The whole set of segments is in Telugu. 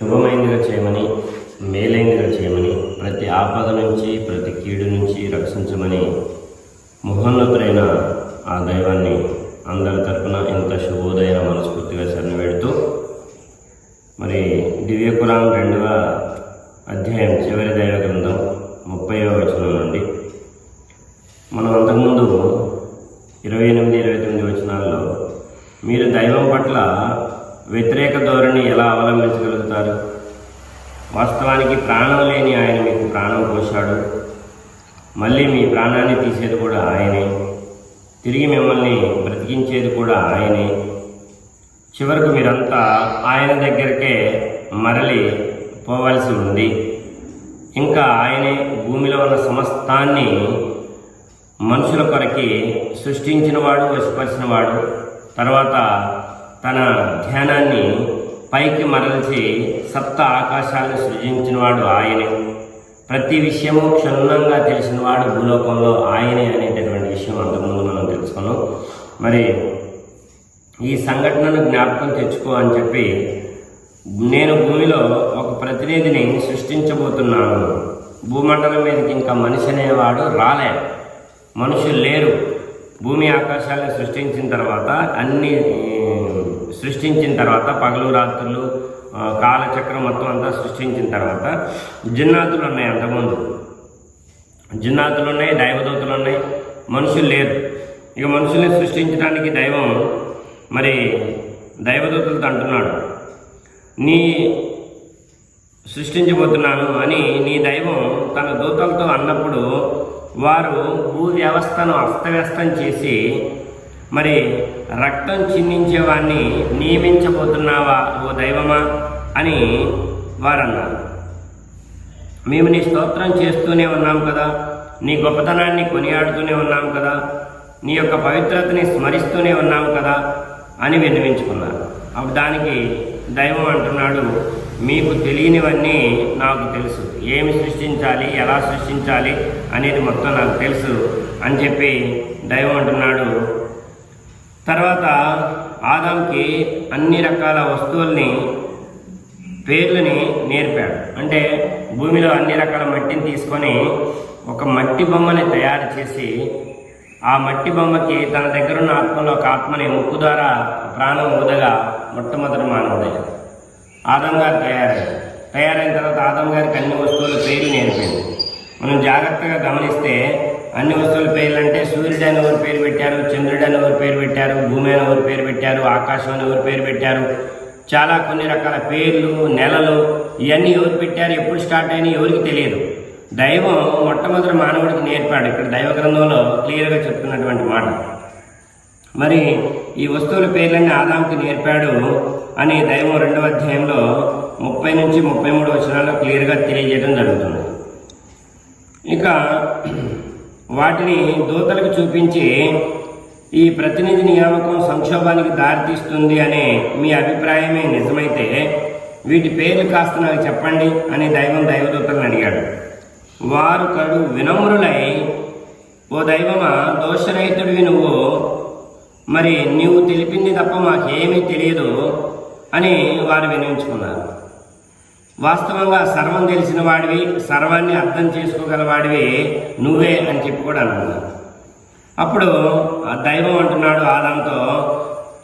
శుభమైనదిగా చేయమని మేలైనదిగా చేయమని ప్రతి ఆపద నుంచి ప్రతి కీడు నుంచి రక్షించమని మహోన్నతులైన ఆ దైవాన్ని అందరి తరపున ఇంత శుభోదయ మనస్ఫూర్తిగా శరణ పెడుతూ మరి దివ్యకురాం రెండవ అధ్యాయం చివరి దైవ గ్రంథం ముప్పైవ వచనం నుండి మనం అంతకుముందు ఇరవై ఎనిమిది ఇరవై తొమ్మిది వచనాల్లో మీరు దైవం పట్ల వ్యతిరేక ధోరణి ఎలా అవలంబించగలుగుతారు వాస్తవానికి ప్రాణం లేని ఆయన మీకు ప్రాణం పోశాడు మళ్ళీ మీ ప్రాణాన్ని తీసేది కూడా ఆయనే. తిరిగి మిమ్మల్ని బ్రతికించేది కూడా ఆయనే. చివరకు మీరంతా ఆయన దగ్గరికే మరలి పోవలసి ఉంది. ఇంకా ఆయనే భూమిలో ఉన్న సమస్తాన్ని మనుషుల కొరకి సృష్టించినవాడు వశపరిచినవాడు. తర్వాత తన ధ్యానాన్ని పైకి మరల్చి సప్త ఆకాశాలను సృజించినవాడు ఆయనే. ప్రతి విషయము క్షుణ్ణంగా తెలిసినవాడు భూలోకంలో ఆయనే అనేటటువంటి విషయం అంతకుముందు మనం తెలుసుకున్నాం. మరి ఈ సంఘటనను జ్ఞాపకం తెచ్చుకో అని చెప్పి నేను భూమిలో ఒక ప్రతినిధిని సృష్టించబోతున్నాను. భూమండలం మీదకి ఇంకా మనిషి అనేవాడు రాలే. మనుషులు లేరు. భూమి ఆకాశాలను సృష్టించిన తర్వాత అన్ని సృష్టించిన తర్వాత పగలు రాత్రులు కాలచక్రం మొత్తం అంతా సృష్టించిన తర్వాత జిన్నాతులు ఉన్నాయి అంతకుముందు. జిన్నాతులు ఉన్నాయి దైవదూతలు ఉన్నాయి మనుషులు లేరు. ఇక మనుషుల్ని సృష్టించడానికి దైవం మరి దైవదూతలతో అంటున్నాడు. నీ సృష్టించబోతున్నాను అని నీ దైవం తన దూతలతో అన్నప్పుడు వారు భూ వ్యవస్థను అస్తవ్యస్తం చేసి మరి రక్తం చిందించేవాడిని నియమించబోతున్నావా ఓ దైవమా? అని వారన్నారు. మేము నీ స్తోత్రం చేస్తూనే ఉన్నాం కదా. నీ గొప్పతనాన్ని కొనియాడుతూనే ఉన్నాం కదా. నీ యొక్క పవిత్రతని స్మరిస్తూనే ఉన్నాం కదా అని విన్నవించుకున్నారు. అప్పుడు దానికి దైవం అంటున్నాడు మీకు తెలియనివన్నీ నాకు తెలుసు. ఏమి సృష్టించాలి ఎలా సృష్టించాలి అనేది మొత్తం నాకు తెలుసు అని చెప్పి దైవం అంటున్నాడు. తర్వాత ఆదాంకి అన్ని రకాల వస్తువుల్ని పేర్లని నేర్పాడు. అంటే భూమిలో అన్ని రకాల మట్టిని తీసుకొని ఒక మట్టి బొమ్మని తయారు చేసి ఆ మట్టి బొమ్మకి తన దగ్గర ఉన్న ఆత్మలో ఒక ఆత్మని ముక్కు ద్వారా ప్రాణం ఊదగా మొట్టమొదటి మానవుడయ్యాడు. ఆదం గారు తయారయ్యారు. తయారైన తర్వాత ఆదం గారికి అన్ని వస్తువుల పేర్లు నేర్పింది మనం జాగ్రత్తగా గమనిస్తే అన్ని వస్తువుల పేర్లు అంటే సూర్యుడు అని ఎవరు పేరు పెట్టారు చంద్రుడు అని ఎవరు పేరు పెట్టారు భూమి అని ఎవరు పేరు పెట్టారు ఆకాశం అని ఎవరు పేరు పెట్టారు చాలా కొన్ని రకాల పేర్లు నెలలు ఇవన్నీ ఎవరు పెట్టారు ఎప్పుడు స్టార్ట్ అయినా ఎవరికి తెలియదు. దైవం మొట్టమొదటి మానవుడికి నేర్పాడు ఇక్కడ దైవ గ్రంథంలో క్లియర్గా చెప్తున్నటువంటి మాట. మరి ఈ వస్తువుల పేర్లన్నీ ఆదాంకి నేర్పాడు అని దైవం రెండవ అధ్యాయంలో ముప్పై నుంచి ముప్పై మూడు వచనాల్లో క్లియర్గా తెలియజేయడం జరుగుతుంది. ఇక వాటిని దూతలకు చూపించి ఈ ప్రతినిధి నియామకం సంక్షోభానికి దారితీస్తుంది అనే మీ అభిప్రాయమే నిజమైతే వీటి పేర్లు కాస్త నాకు చెప్పండి అని దైవం దైవదూతలను అడిగాడు. వారు కడు వినమ్రులై ఓ దైవమా దోషరహితుడివి నువ్వు. మరి నీవు తెలిపింది తప్ప మాకేమీ తెలియదు అని వారు వినిపించుకున్నారు వాస్తవంగా సర్వం తెలిసిన వాడివి సర్వాన్ని అర్థం చేసుకోగల వాడివి నువ్వే అని చెప్పి కూడా అనుకున్నాను. అప్పుడు ఆ దైవం అంటున్నాడు ఆదాంతో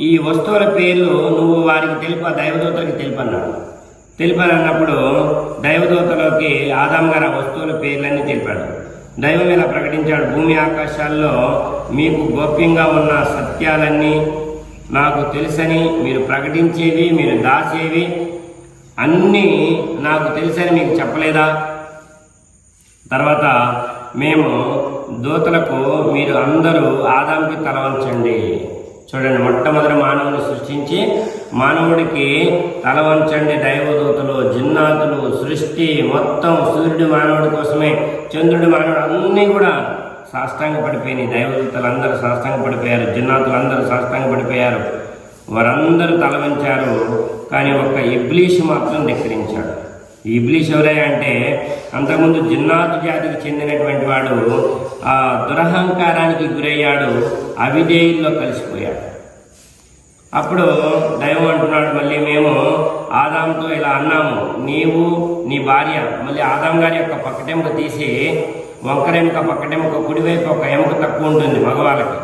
ఈ వస్తువుల పేర్లు నువ్వు వారికి తెలుపు ఆ దైవదూతలకి తెలుపు తెలిపాను అన్నప్పుడు దైవదూతలోకి ఆదాం గారు ఆ వస్తువుల పేర్లన్నీ తెలిపాడు. దైవం ఇలా ప్రకటించాడు భూమి ఆకాశాల్లో మీకు గోప్యంగా ఉన్న సత్యాలన్నీ నాకు తెలుసని మీరు ప్రకటించేవి మీరు దాచేవి అన్నీ నాకు తెలిసని మీకు చెప్పలేదా? తర్వాత మేము దూతలకు మీరు అందరూ ఆదాంకి తలవంచండి. చూడండి మొట్టమొదటి మానవుని సృష్టించి మానవుడికి తలవంచండి దైవదూతలు జిన్నాతులు సృష్టి మొత్తం సూర్యుడి మానవుడి కోసమే చంద్రుడి మానవుడు అన్నీ కూడా సాష్టాంగ పడిపోయినాయి దైవదూతలు అందరూ సాష్టాంగ పడిపోయారు జిన్నాతులు అందరూ సాష్టాంగ పడిపోయారు వారందరూ తలవంచారు కానీ ఒక్క ఇబ్లీష్ మాత్రం ధిక్కరించాడు. ఇబ్లీష్ ఎవరే అంటే అంతకుముందు జిన్నాతు జాతికి చెందినటువంటి వాడు ఆ దురహంకారానికి గురయ్యాడు అవిధేయుల్లో కలిసిపోయాడు. అప్పుడు దైవం అంటున్నాడు మళ్ళీ మేము ఆదాంతో ఇలా అన్నాము నీవు నీ భార్య మళ్ళీ ఆదాం గారి యొక్క పక్కటెముక తీసి వంకరెముక పక్కటెముక కుడివైపు ఒక ఎముక తక్కువ ఉంటుంది మగవాళ్ళకి.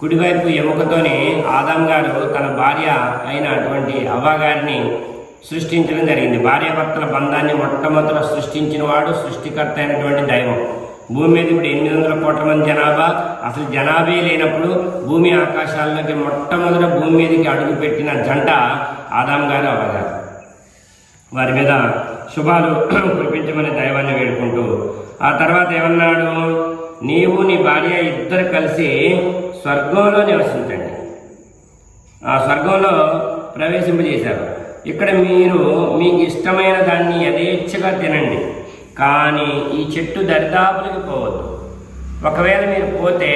కుడివైపు ఎముకతోని ఆదాం గారు తన భార్య అయిన అటువంటి అవ్వ గారిని సృష్టించడం జరిగింది. భార్యాభర్తల బంధాన్ని మొట్టమొదట సృష్టించిన వాడు సృష్టికర్త అయినటువంటి దైవం. భూమి మీద ఇప్పుడు ఎనిమిది వందల కోట్ల మంది జనాభా. అసలు జనాభే లేనప్పుడు భూమి ఆకాశాల్లోకి మొట్టమొదట భూమి మీదకి అడుగుపెట్టిన జంట ఆదాం గారు అవ్వ వారి మీద శుభాలు కురిపించమని దైవాన్ని వేడుకుంటూ ఆ తర్వాత ఏమన్నాడు? నీవు నీ భార్య ఇద్దరు కలిసి స్వర్గంలో నివసించండి. ఆ స్వర్గంలో ప్రవేశింపజేశారు. ఇక్కడ మీరు మీకు ఇష్టమైన దాన్ని యథేచ్ఛగా తినండి. కానీ ఈ చెట్టు దరిదాపులకు పోవద్దు. ఒకవేళ మీరు పోతే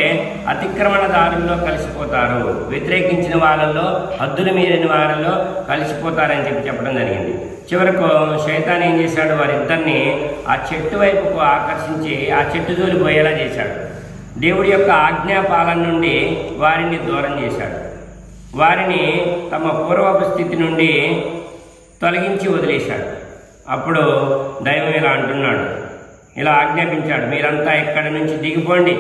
అతిక్రమణ దారుల్లో కలిసిపోతారు. వ్యతిరేకించిన వాళ్ళల్లో హద్దులు మీరిన వారిలో కలిసిపోతారని చెప్పి చెప్పడం జరిగింది. చివరకు శైతాన్ ఏం చేశాడు? వారిద్దరిని ఆ చెట్టు వైపుకు ఆకర్షించి ఆ చెట్టు జోలి పోయేలా చేశాడు. దేవుడి యొక్క ఆజ్ఞాపాలన నుండి వారిని దూరం చేశాడు. వారిని తమ పూర్వపు స్థితి నుండి తొలగించి వదిలేశాడు. అప్పుడు దైవం ఇలా అంటున్నాడు. ఇలా ఆజ్ఞాపించాడు. మీరంతా ఇక్కడి నుంచి దిగిపోండి.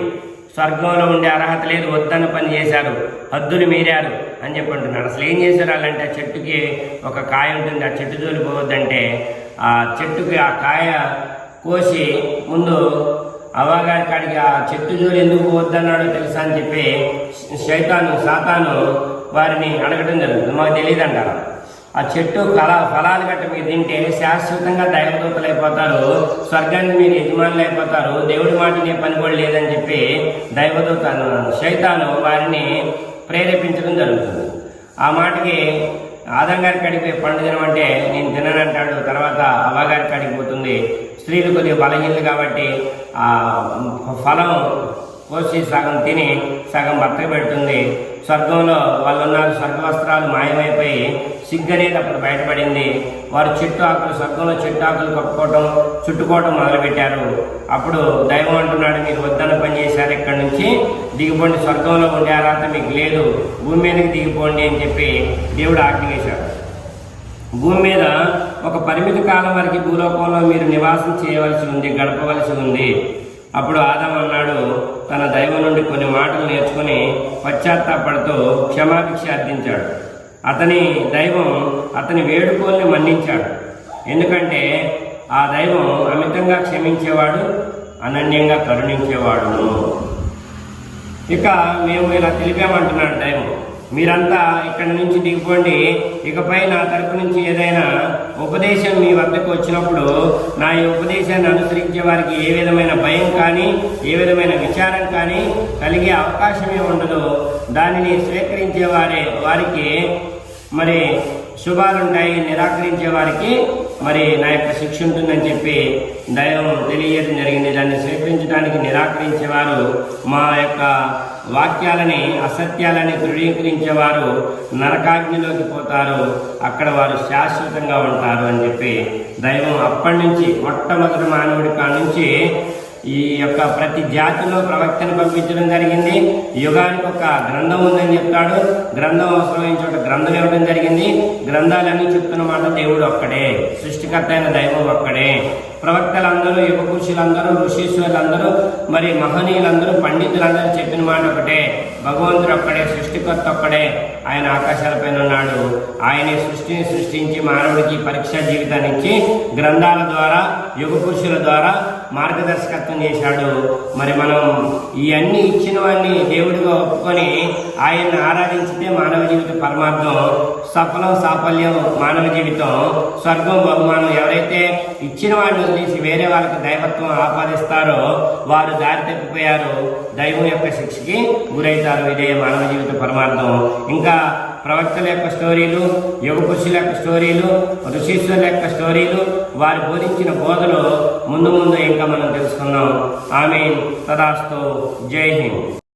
స్వర్గంలో ఉండే అర్హత లేదు. వద్దన్న పని చేశారు. హద్దులు మీరారు అని చెప్పి అంటున్నాడు. అసలు ఏం చేశారు అలాంటి ఆ చెట్టుకి ఒక కాయ ఉంటుంది. ఆ చెట్టు జోలి పోవద్దంటే ఆ చెట్టుకి ఆ కాయ కోసి ముందు అవ్వగారి కాడికి ఆ చెట్టు జోలు ఎందుకు పోవద్దన్నాడో తెలుసా అని చెప్పి శైతాను సాతాను వారిని అడగడం జరుగుతుంది. మాకు తెలియదు అంటారు. ఆ చెట్టు కళ ఫలాలు గట్ట మీరు తింటే శాశ్వతంగా దైవదూతలు అయిపోతారు స్వర్గానికి మీరు యజమానులు అయిపోతారు దేవుడి మాటనే పని కూడా లేదని చెప్పి దైవదూత శైతాను వారిని ప్రేరేపించడం జరుగుతుంది. ఆ మాటకి ఆదం గారి కాడికి పండు తినమంటే నేను తిననంటాడు తర్వాత అవ్వగారి కాడికి పోతుంది. స్త్రీలు కొద్దిగా బలహీనలు కాబట్టి ఆ ఫలం కోసి సగం తిని సగం భర్తకు పెడుతుంది. స్వర్గంలో వాళ్ళు ఉన్నారు స్వర్గ వస్త్రాలు మాయమైపోయి సిగ్గు అనేది అప్పుడు బయటపడింది. వారు చెట్టు ఆకులు స్వర్గంలో చెట్టు ఆకులు కప్పుకోవటం చుట్టుకోవటం మొదలుపెట్టారు. అప్పుడు దైవం అంటున్నాడు మీరు వద్దన పని చేశారు ఇక్కడ నుంచి దిగిపోండి. స్వర్గంలో ఉండే అర్హత మీకు లేదు. భూమి మీదకి దిగిపోండి అని చెప్పి దేవుడు ఆజ్ఞ వేశాడు భూమి మీద ఒక పరిమిత కాలం వరకు భూలోకంలో మీరు నివాసం చేయవలసి ఉంది గడపవలసి ఉంది. అప్పుడు ఆదం అన్నాడు తన దైవం నుండి కొన్ని మాటలు నేర్చుకుని పశ్చాత్తాపడుతూ క్షమాభిక్ష అర్థించాడు అతని దైవం అతని వేడుకోల్ని మన్నించాడు. ఎందుకంటే ఆ దైవం అమితంగా క్షమించేవాడు అనన్యంగా కరుణించేవాడును. ఇక మేము ఇలా తెలిపామంటున్నాడు దైవం. మీరంతా ఇక్కడ నుంచి దిగిపోండి. ఇకపై నా తరపు నుంచి ఏదైనా ఉపదేశం మీ వద్దకు వచ్చినప్పుడు నా ఈ ఉపదేశాన్ని అనుసరించే వారికి ఏ విధమైన భయం కానీ ఏ విధమైన విచారం కానీ కలిగే అవకాశమే ఉండదు. దానిని స్వీకరించే వారే వారికి మరి శుభాలుంటాయి నిరాకరించే వారికి మరి నా యొక్క శిక్ష ఉంటుందని చెప్పి దైవం తెలియజేయడం జరిగింది. దాన్ని స్వీకరించడానికి నిరాకరించేవారు మా యొక్క వాక్యాలని అసత్యాలని ధృవీకరించేవారు నరకాగ్నిలోకి పోతారు. అక్కడ వారు శాశ్వతంగా ఉంటారు అని చెప్పి దైవం అప్పటి నుంచి మొట్టమొదటి మానవుడి కాడ నుంచి ఈ యొక్క ప్రతి జాతిలో ప్రవక్తను పంపించడం జరిగింది. యుగానికి ఒక గ్రంథం ఉందని చెప్తాడు గ్రంథం అవసరమైన చోట గ్రంథం ఇవ్వడం జరిగింది. గ్రంథాలన్నీ చెప్తున్న మాట దేవుడు ఒక్కడే. సృష్టికర్త అయిన దైవం ఒక్కడే. ప్రవక్తలందరూ యుగ ఋషీశ్వరులందరూ మరి మహనీయులందరూ పండితులందరూ చెప్పిన మాట ఒకటే. భగవంతుడు ఒక్కడే సృష్టికర్త ఒక్కడే ఆయన ఆకాశాలపైన ఉన్నాడు. ఆయనే సృష్టిని సృష్టించి మానవుడికి పరీక్ష జీవితాన్ని ఇచ్చి గ్రంథాల ద్వారా యుగ పురుషుల ద్వారా మార్గదర్శకత్వం చేశాడు. మరి మనం ఇవన్నీ ఇచ్చిన వాడిని దేవుడిగా ఒప్పుకొని ఆయన్ని ఆరాధించితే మానవ జీవిత పరమార్థం సఫలం సాఫల్యం మానవ జీవితం స్వర్గం బహుమానం ఎవరైతే ఇచ్చిన వాడిని వదిలేసి వేరే వాళ్ళకి దైవత్వం ఆపాదిస్తారో వారు దారి తప్పిపోయారు. దైవం యొక్క శిక్షకి గురవుతారు ఇదే మానవ జీవిత పరమార్థం. ఇంకా ప్రవక్తల యొక్క స్టోరీలు యుగ యొక్క స్టోరీలు ఋషీశ్వరుల యొక్క స్టోరీలు వారు బోధించిన బోధలు ముందు ముందు ఇంకా మనం తెలుసుకుందాం. ఆమె తదాస్తు. జై హింద్.